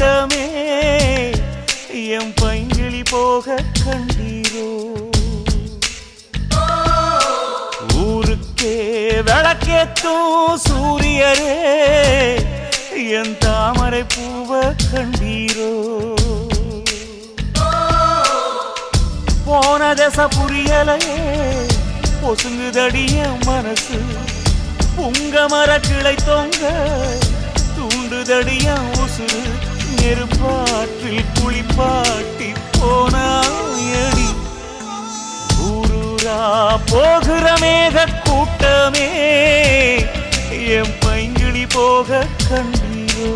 கூட்டமே எம் பைங்கிளி போக கண்டீரோ? ஊருக்கே விளக்கேத்தும் சூரியரே. என் தாமரை பூவ கண்டீரோ? போன தச புரியலையே. பொசுங்குதடிய மனசு. உங்க மர கிளை தொங்க. தூண்டுதடிய உசுறு. நெருப்பாற்றில் குளிப்பாட்டி போனாயடி. ஊரூரா போகிற மேக கூட்டமே என் பைங்கிளி போக கண்டீரோ.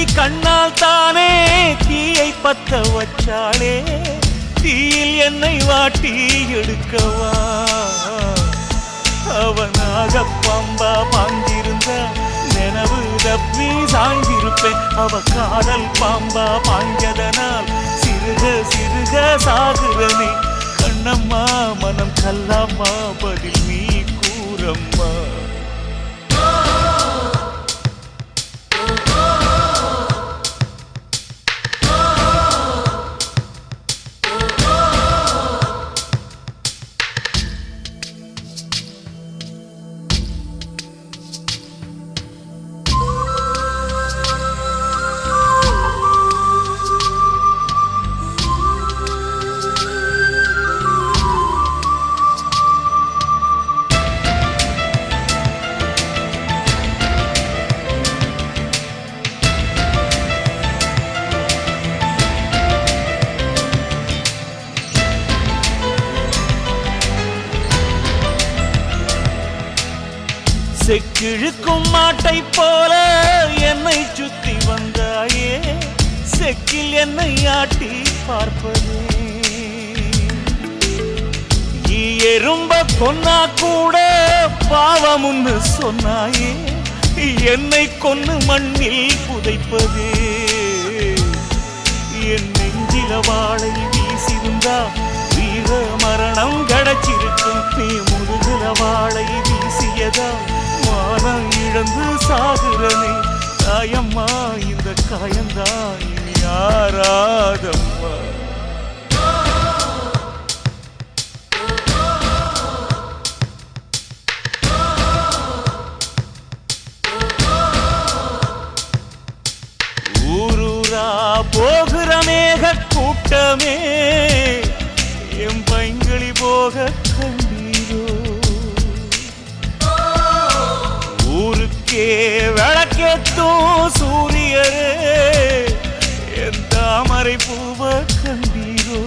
முக்கி கண்ணால் தானே தீயை பத்த வச்சாளே. தீயில் என்னை வாட்டி எடுக்கவா? அவனாக பம்பா பாஞ்சிருந்த நினைவு தப்பி சாய்ந்திருப்பேன். அவ காதல் பாம்பா பாஞ்சதனால் சிறுக சிறுக சாகுறனே கண்ணம்மா மனம் கல்லாமா பதில் நீ கூறம்மா. சொன்னாயே என்னை கொன்னு மண்ணில் புதைப்பதே. என் நெஞ்சில வாழை வீசிருந்தா வீர மரணம் கிடைச்சிருக்கும். நீ முதுகில வாழை வீசியதா மானம் இழந்து சாகுறனே. தாயம்மா இந்த காயந்தான் யாராதம்மா கூட்டமே எம் பைங்களி போக கண்டீரோ ஊருக்கே விளக்கேத்தும் சூரியரே என் தாமரை பூவ கண்டீரோ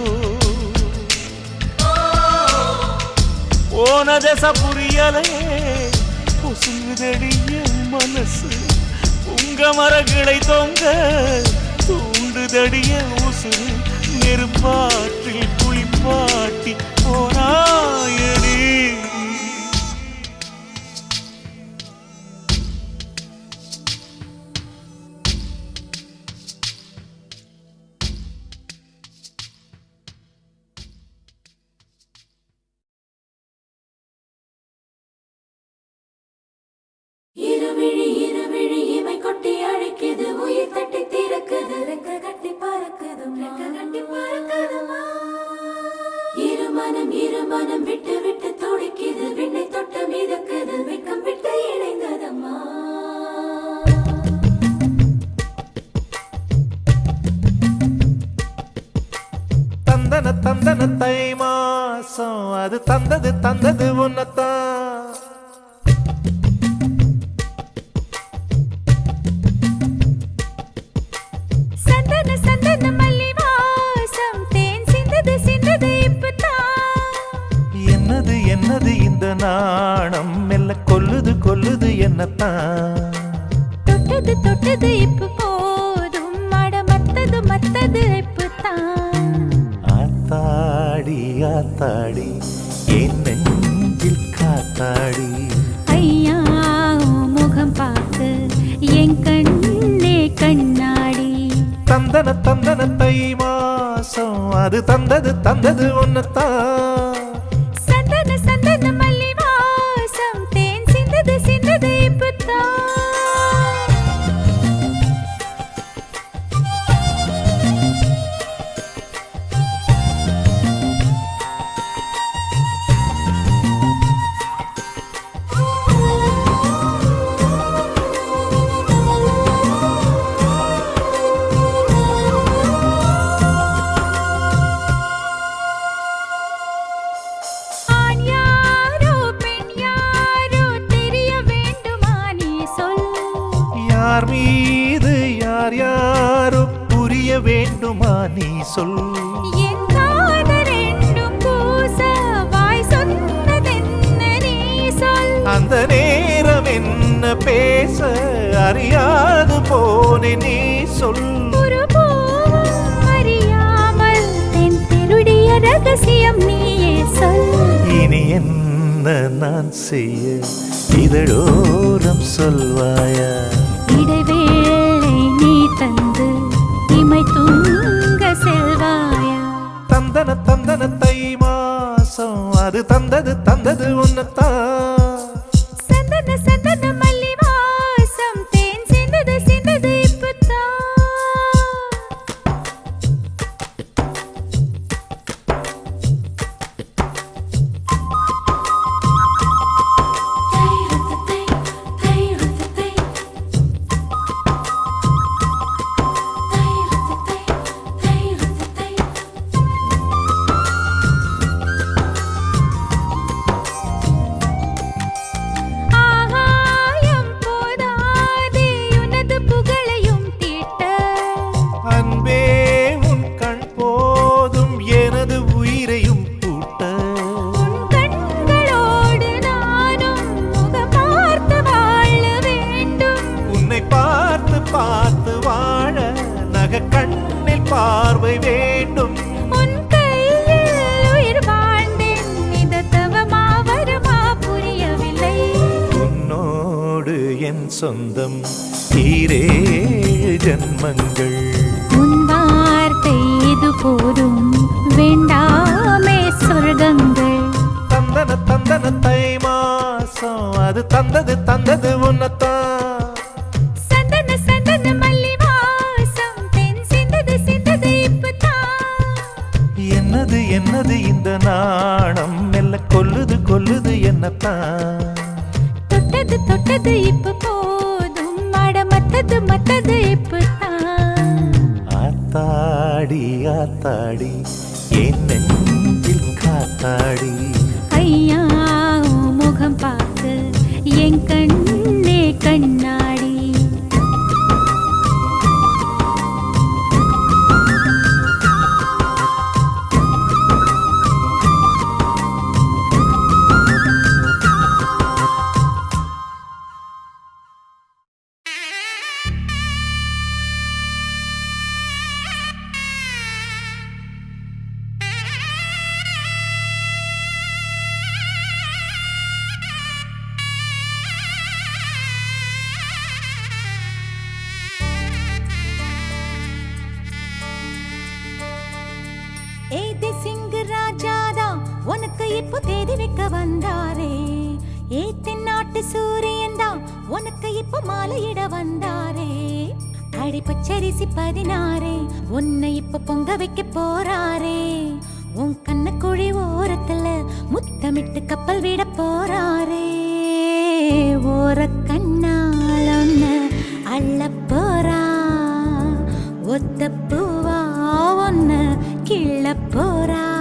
போன தச புரியலே பொசுங்குதடிய மனசு. உங்க மரகளை தொங்க தூண்டுதடிய உசுறு. நெருப்பாற்றில் குளிப்பாட்டி போனாயடி. மனம் விட்டு விட்டு துடிக்குது விண்ணை தொட்டு மீதக்குது வெக்கம் விட்டு இணைந்ததம்மா. தந்தன தந்தன தை மாசம் அது தந்தது தந்தது உன்னத்தான். நாணம் மெல்ல கொல்லுது கொல்லுது என்னத்தான்? தொட்டது தொட்டது இப்ப போதும் மட மத்தது மத்தது இப்பதான் ஆத்தாடி ஆத்தாடி என் நெஞ்சில் காத்தாடி. ஐயா முகம் பார்த்து என் கண்ணே கண்ணாடி. தந்தன தந்தன தை மாசம் அது தந்தது தந்தது ஒன்னத்தான் போனே நீ சொல். அறியாமல் தென் திருடிய ரகசியம் நீயே சொல். இனி என்ன நான் செய்ய? இதழோரம் சொல்வாயா? இடைவேளை நீ தந்து இமை தூங்க செல்வாயா? தந்தன தந்தன தை மாசம் அது தந்தது தந்தது உன்னத்தான் சொந்தம். ஈரேழு ஜன்மங்கள். சிங்கு ராஜாதா உனக்கு இப்போ தேதி வைக்க வந்தாரே. ஏத்தின் நாட்டு சூரியன் தான் உனக்கு இப்போ மாலையிட வந்தாரே. அடி பச்சரிசி பதினாரே உன்னை இப்ப பொங்க வைக்க போறாரே. உன் கண்ணக்குழி ஓரத்துல முத்தமிட்டு கப்பல் விட போறாரே. ஓர கண்ணால் ஒன்ன அள்ள போறா ஒத்த பூவா ஒன்ன கிள்ள போறா.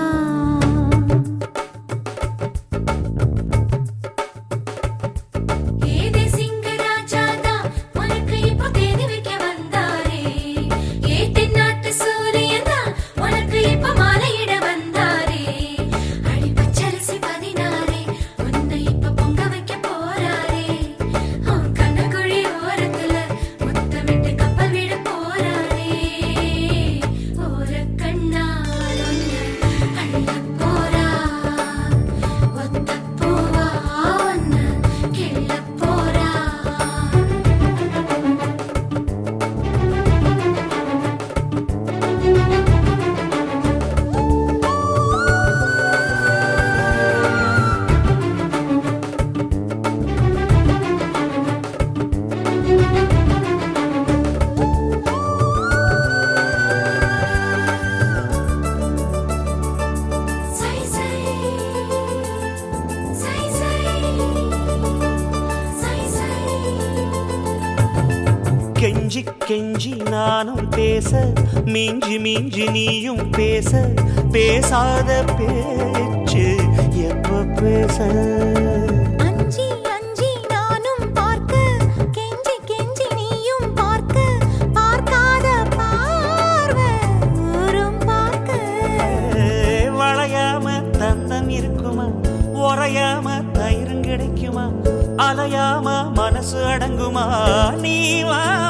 பேச மிஞ்சி மிஞ்சி நீயும் பேச பேசாத பேச்சு எப்ப பேச? அஞ்சி அஞ்சி நானும் பார்க்க கெஞ்சி கெஞ்சி நீயும் பார்க்க பார்க்காத பார்வை பார்க்க. வளையாம தத்தம் இருக்குமா? உறையாம தயிரும் அலையாம மனசு அடங்குமா? நீ வா.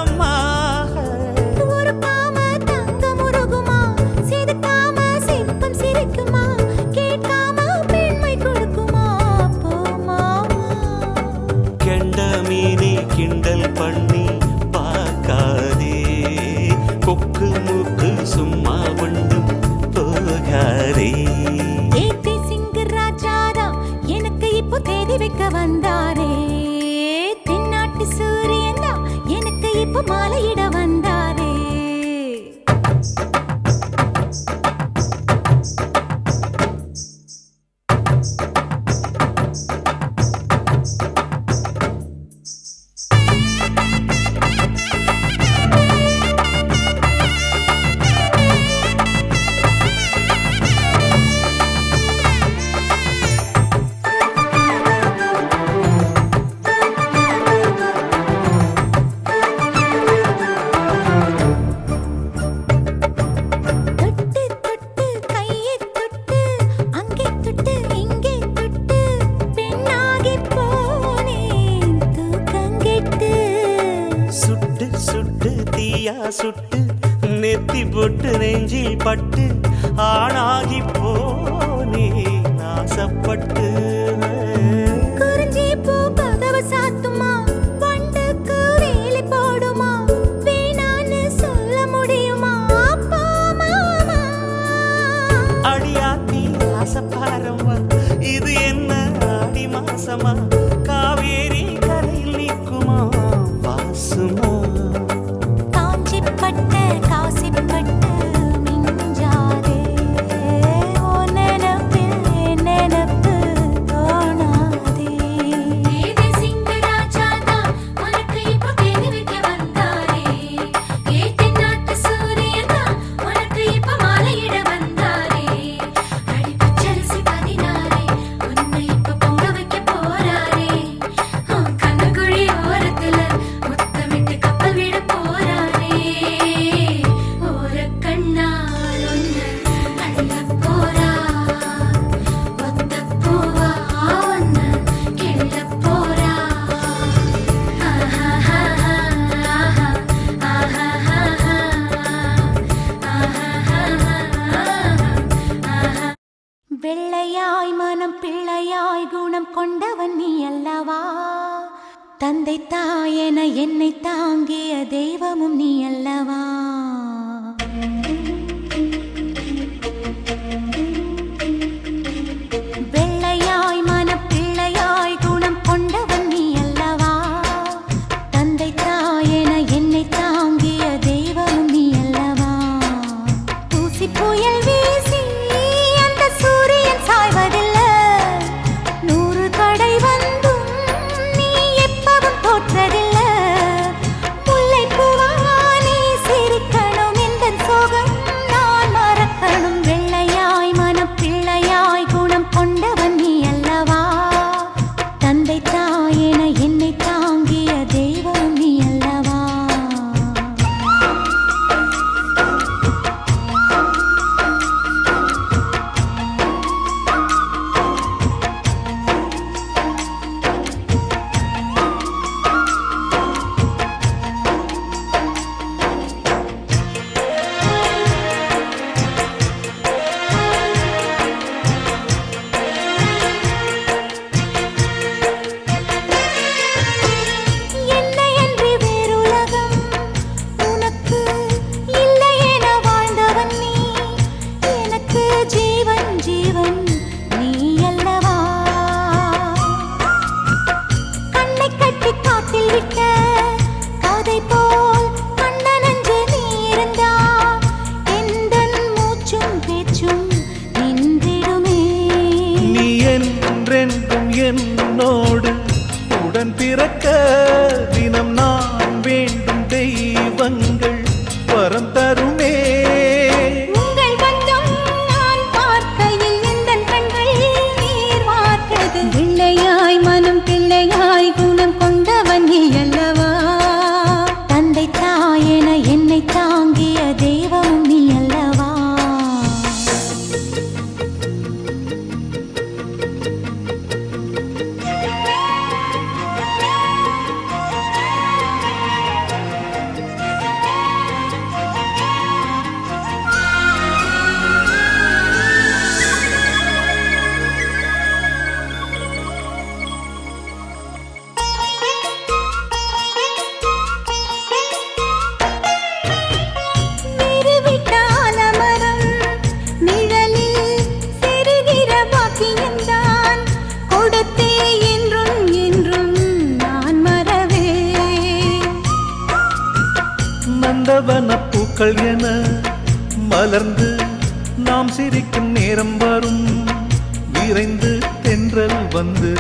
வந்து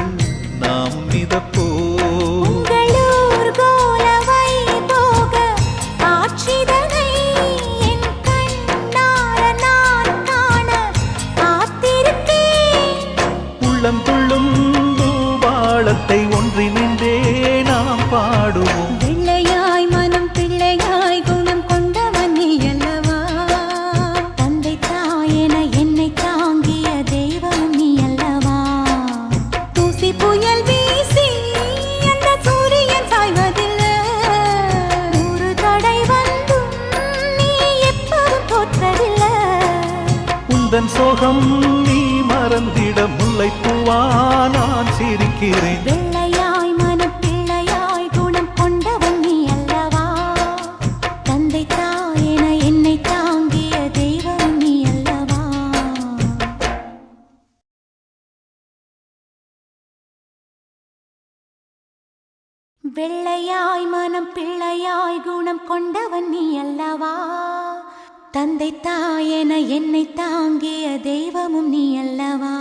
நாம் மிதப்போ மறந்திட முல்லை பூவா நான் சிரிக்கிறேன். வெள்ளையாய் மனப்பிள்ளையாய் குணம் கொண்டவன் நீ அல்லவா? தந்தை தாயென என்னை தாங்கிய தெய்வம் நீ அல்லவா? வெள்ளையாய் மனம் பிள்ளையாய் குணம் கொண்டவன் நீ அல்லவா? தந்தை தாயென என்னை தாங்கிய தெய்வமும் நீ அல்லவா?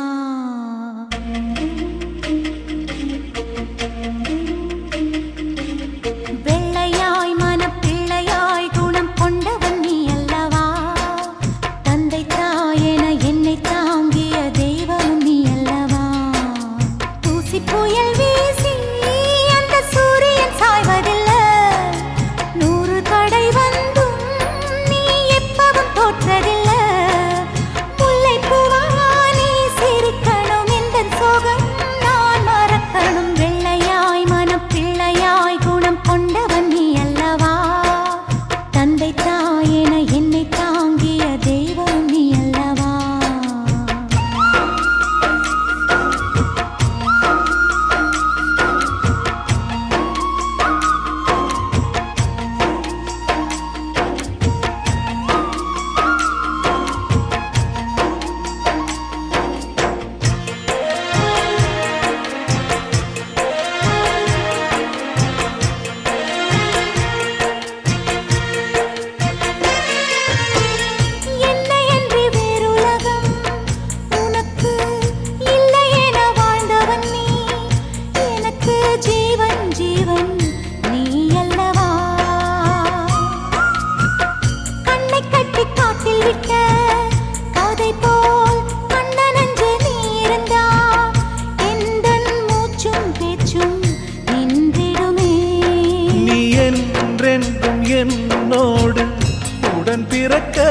ركا